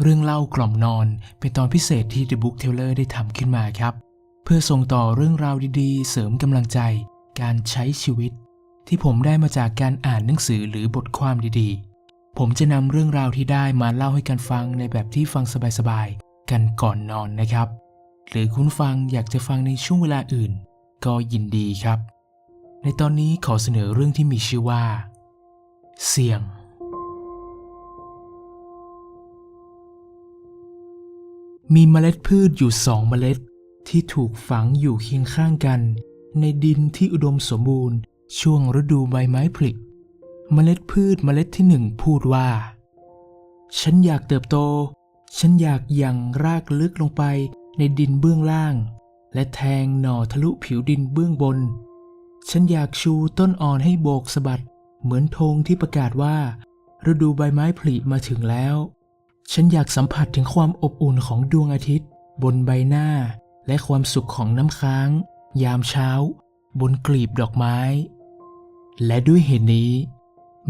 เรื่องเล่ากล่อมนอนเป็นตอนพิเศษที่ The Book Teller ได้ทำขึ้นมาครับ เพื่อส่งต่อเรื่องราวดีๆ เสริมกำลังใจ การใช้ชีวิต ที่ผมได้มาจากการอ่านหนังสือหรือบทความดีๆ ผมจะนำเรื่องราวที่ได้มาเล่าให้กันฟังในแบบที่ฟังสบายๆ กันก่อนนอนนะครับ หรือคุณฟังอยากจะฟังในช่วงเวลาอื่น ก็ยินดีครับ ในตอนนี้ขอเสนอเรื่องที่มีชื่อว่า เสี่ยง มีเมล็ดพืชอยู่สองเมล็ดที่ถูกฝังอยู่เคียงข้างกัน ในดินที่อุดมสมบูรณ์ ช่วงฤดูใบไม้ผลิเมล็ดพืชเมล็ดที่หนึ่งพูดว่า ฉันอยากเติบโต ฉันอยากยังรากลึกลงไปในดินเบื้องล่าง และแทงหน่อทะลุผิวดินเบื้องบน ฉันอยากชูต้นอ่อนให้โบกสะบัด เหมือนธงที่ประกาศว่า ฤดูใบไม้ผลิมาถึงแล้ว ฉันอยากสัมผัสถึงความอบอุ่นของดวงอาทิตย์ บนใบหน้า และความสุขของน้ำค้าง ยามเช้า บนกลีบดอกไม้ และด้วยเหตุนี้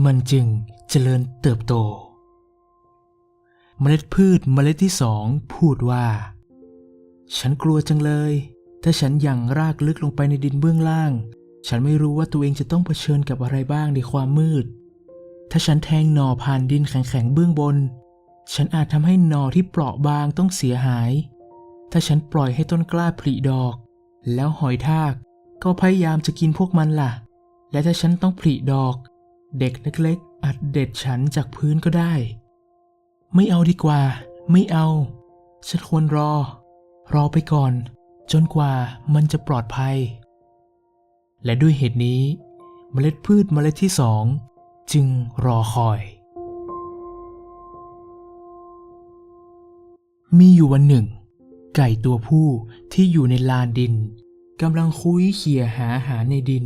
มันจึงเจริญเติบโต เมล็ดพืชเมล็ดที่สองพูดว่า ฉันกลัวจังเลย ถ้าฉันยังรากลึกลงไปในดินเบื้องล่าง ฉันไม่รู้ว่าตัวเองจะต้องเผชิญกับอะไรบ้างในความมืด ถ้าฉันแทงหน่อผ่านดินแข็งๆเบื้องบน ฉันอาจทำให้หน่อที่เปราะบางต้องเสียหาย ถ้าฉันปล่อยให้ต้นกล้าผลิดอก แล้วหอยทากก็พยายามจะกินพวกมันล่ะ และถ้าฉันต้องผลิดอก เด็กเล็กๆอาจเด็ดฉันจากพื้นก็ได้ ไม่เอาดีกว่า ไม่เอา ฉันควรรอ รอไปก่อน จนกว่ามันจะปลอดภัย และด้วยเหตุนี้ เมล็ดพืชเมล็ดที่สองจึงรอคอย มีอยู่วันหนึ่ง ไก่ตัวผู้ที่อยู่ในลานดินกำลังคุ้ยเขี่ยหาอาหารในดิน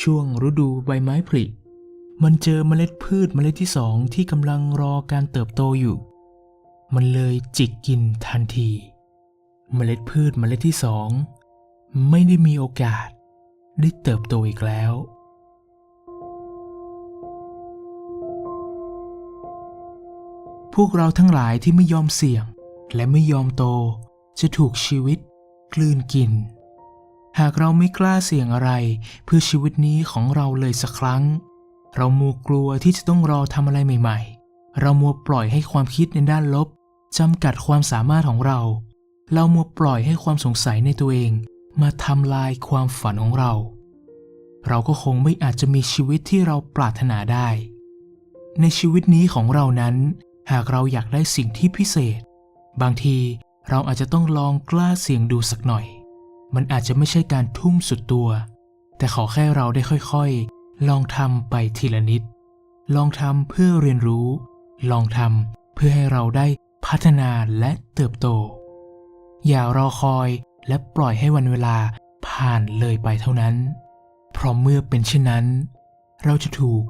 ช่วงฤดูใบไม้ผลิมันเจอเมล็ดพืชเมล็ดที่สองที่กำลังรอการเติบโตอยู่ มันเลยจิกกินทันที เมล็ดพืชเมล็ดที่สองไม่ได้มีโอกาส ได้เติบโตอีกแล้ว พวกเราทั้งหลายที่ไม่ยอมเสี่ยง และไม่ยอมโตจะถูกชีวิตกลืนกิน หากเราไม่กล้าเสี่ยงอะไรเพื่อชีวิตนี้ของเราเลยสักครั้ง เรามัวกลัวที่จะต้องรอทำอะไรใหม่ๆ เรามัวปล่อยให้ความคิดในด้านลบจำกัดความสามารถของเรา เรามัวปล่อยให้ความสงสัยในตัวเอง มาทำลายความฝันของเรา เราก็คงไม่อาจจะมีชีวิตที่เราปรารถนาได้ ในชีวิตนี้ของเรานั้น หากเราอยากได้สิ่งที่พิเศษ บางทีเราอาจจะต้องลองกล้าเสี่ยงดูสักหน่อย มันอาจจะไม่ใช่การทุ่มสุดตัว แต่ขอแค่เราได้ค่อยๆ ลองทำไปทีละนิด ลองทำเพื่อเรียนรู้ ลองทำเพื่อให้เราได้พัฒนาและเติบโต อย่ารอคอยและปล่อยให้วันเวลาผ่านเลยไปเท่านั้น เพราะเมื่อเป็นเช่นนั้น เราจะถูก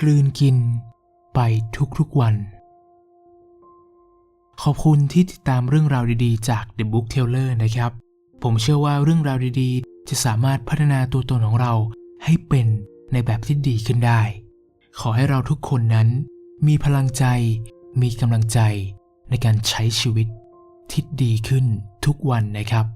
กลืนกินไปทุกๆวัน ขอบคุณที่ติดตามเรื่องราวดีๆ จาก The Book Teller นะครับ ผมเชื่อว่าเรื่องราวดีๆ จะสามารถพัฒนาตัวตนของเราให้เป็นในแบบที่ดีขึ้นได้ ขอให้เราทุกคนนั้น มีพลังใจ มีกำลังใจในการใช้ชีวิตที่ดีขึ้นทุกวันนะครับ